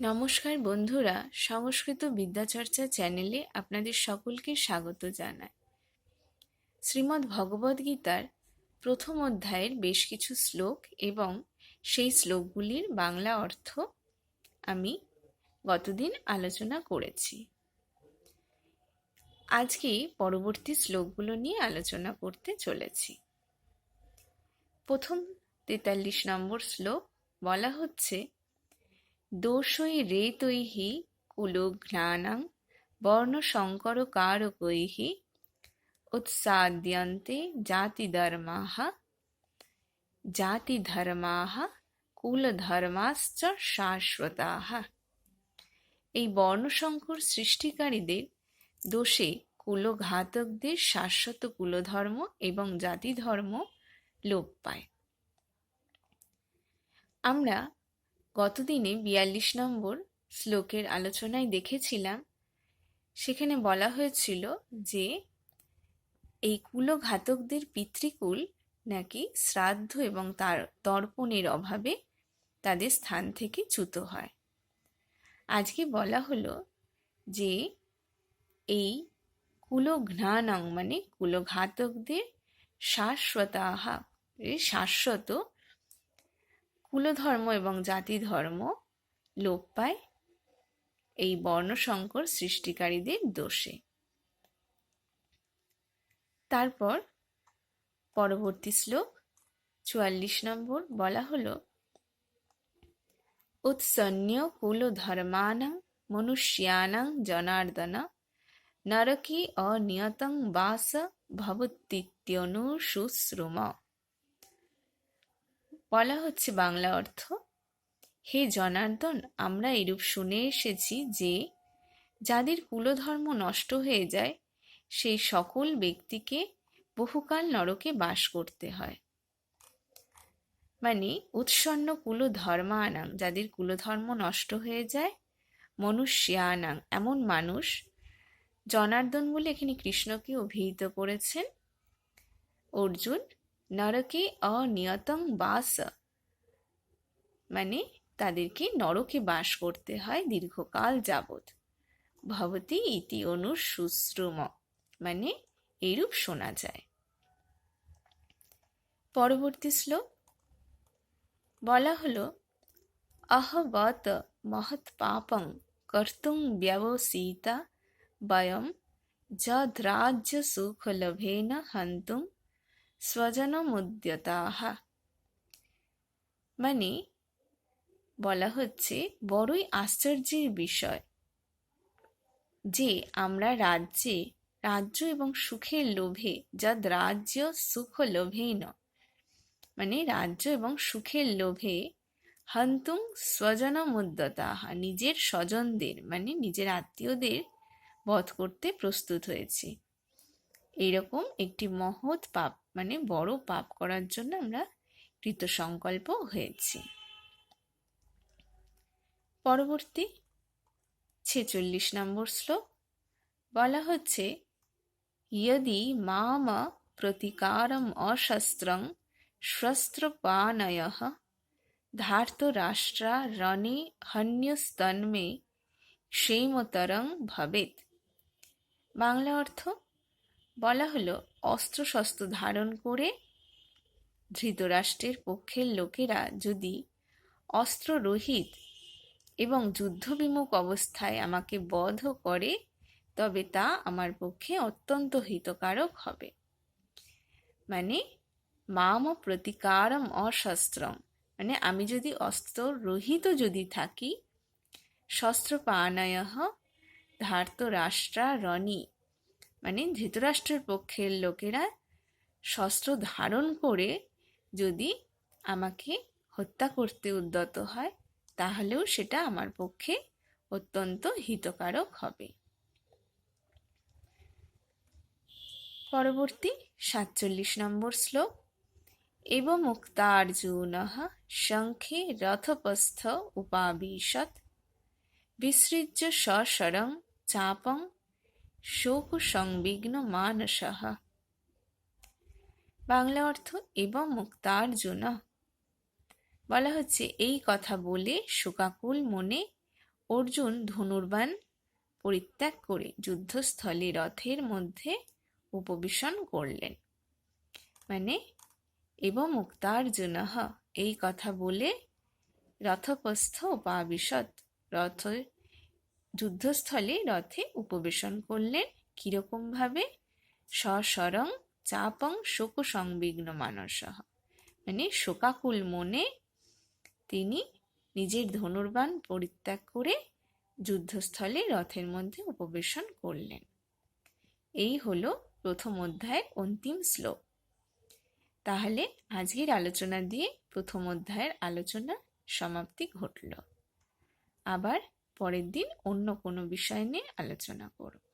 নমস্কার বন্ধুরা, সংস্কৃত বিদ্যাচর্চা চ্যানেলে আপনাদের সকলকে স্বাগত জানাই। শ্রীমদ্ ভগবদ্গীতার প্রথম অধ্যায়ের বেশ কিছু শ্লোক এবং সেই শ্লোকগুলির বাংলা অর্থ আমি গতদিন আলোচনা করেছি। আজকে পরবর্তী শ্লোকগুলো নিয়ে আলোচনা করতে চলেছি। প্রথম তেতাল্লিশ নম্বর শ্লোক বলা হচ্ছে দোষৈ রেতৈः কুলঘ্নানাং বর্ণসঙ্করকারকৈः উৎসাদ্যন্তে জাতিধর্মাः জাতিধর্মাः কুলধর্মাশ্চ শাশ্বতাः এই বর্ণশঙ্কর সৃষ্টিকারীদের দোষে কুলঘাতকদের শাশ্বত কুলধর্ম এবং জাতিধর্ম লোপ পায়। আমরা গতদিনে বিয়াল্লিশ নম্বর শ্লোকের আলোচনায় দেখেছিলাম, সেখানে বলা হয়েছিল যে এই কুলঘাতকদের পিতৃকুল নাকি শ্রাদ্ধ এবং তার তর্পণের অভাবে তাদের স্থান থেকে চ্যুত হয়। আজকে বলা হলো যে এই কুলঘ্নানাং মানে কুলঘাতকদের শাশ্বতাহা শাশ্বত কুলধর্ম এবং জাতি ধর্ম লোপ পায়। এই বর্ণসংকর সৃষ্টিকারীদের দোষে। তারপর পরবর্তী শ্লোক, চুয়াল্লিশ নম্বর, বলা হলো উৎসন্য কুলধর্মানাং মনুষ্যানাং জনার্দন নরকি অনিয়তং বাস ভবতীত্যনুশুশ্রুম বলা হচ্ছে বাংলা অর্থ। হে জনার্দন, আমরা এরূপ শুনে এসেছি যে, যাদের কুলধর্ম নষ্ট হয়ে যায়, সেই সকল ব্যক্তিকে বহুকাল নরকে বাস করতে হয়। মানে উৎসন্ন কুল ধর্মানাং যাদের কুলধর্ম নষ্ট হয়ে যায়, মনুষ্যানাং, এমন মানুষ, জনার্দন বলে এখানে কৃষ্ণকে অভিহিত করেছেন। অর্জুন নরকে অনিয়তং বাস। মানে তাদেরকে নরকে বাস করতে হয় দীর্ঘকাল যাবৎ। ভবতী ইতি অনুশুশ্রুম মানে এরূপ শোনা যায়। পরবর্তী শ্লোক। বলা হলো অহবত মহৎ পাপং কর্তুং ব্যবসীতা বয়ম যদ্রাজ্য সুখলভেন হন্তুং স্বজনমুদ্যতাহ মানে বলা হচ্ছে, বড়ই আশ্চর্যের বিষয় যে আমরা রাজ্যে, রাজ্য এবং সুখের লোভে যদ রাজ্য সুখ লোভেই ন মানে রাজ্য এবং সুখের লোভে হন্তুং স্বজনমুদ্যতাহা নিজের স্বজনদের মানে নিজের আত্মীয়দের বধ করতে প্রস্তুত হয়েছি। এইরকম একটি মহৎ পাপ মানে বড় পাপ করার জন্য আমরা কৃতসংকল্প হয়েছি। পরবর্তী ছেচল্লিশ নম্বর শ্লোক বলা হচ্ছে, ইয়দি মাম প্রতিকারম অশস্ত্রং শস্ত্রপানয় ধার্তরাষ্ট্রা রণে হন্যস্তন্মে ক্ষেমতরং ভবেত বাংলা অর্থ বলা হলো, অস্ত্রশস্ত্র ধারণ করে ধৃতরাষ্ট্রের পক্ষের লোকেরা যদি অস্ত্ররহিত এবং যুদ্ধবিমুখ অবস্থায় আমাকে বধ করে, তবে তা আমার পক্ষে অত্যন্ত হিতকারক হবে। মানে মাম প্রতিকারম অশস্ত্রম। মানে আমি যদি অস্ত্র রহিত যদি থাকি শস্ত্র পানায় ধার্ত রাষ্ট্রা রণী মানে ধৃতরাষ্ট্রের পক্ষের লোকেরা শস্ত্র ধারণ করে যদি আমাকে হত্যা করতে উদ্যত হয়, তাহলেও সেটা আমার পক্ষে অত্যন্ত হিতকারক হবে। পরবর্তী সাতচল্লিশ নম্বর শ্লোক। এব মুক্তার্জুন শঙ্খে রথপস্থ উপাবিশত বিসৃজ্য সশরং চাপং শোক সংবিঘ্ন মানসহ বাংলা অর্থ এবং মুক্তার্জুন বলা হচ্ছে, এই কথা বলে শোকাকুল মনে অর্জুন ধনুর্বান পরিত্যাগ করে যুদ্ধস্থলে রথের মধ্যে উপবেশন করলেন। মানে এবং মুক্তার্জুন এই কথা বলে রথপস্থ উপাবিশত রথ যুদ্ধস্থলে রথে উপবেশন করলেন কীরকমভাবে সসরং চাপং শোক সংবিঘ্ন মানস। মানে শোকাকুল মনে তিনি নিজের ধনুর্বাণ পরিত্যাগ করে যুদ্ধস্থলে রথের মধ্যে উপবেশন করলেন। এই হলো প্রথম অধ্যায়ের অন্তিম শ্লোক। তাহলে আজকের আলোচনা দিয়ে প্রথম অধ্যায়ের আলোচনা সমাপ্তি ঘটল। আবার পরের দিন অন্য কোনো বিষয় নিয়ে আলোচনা করব।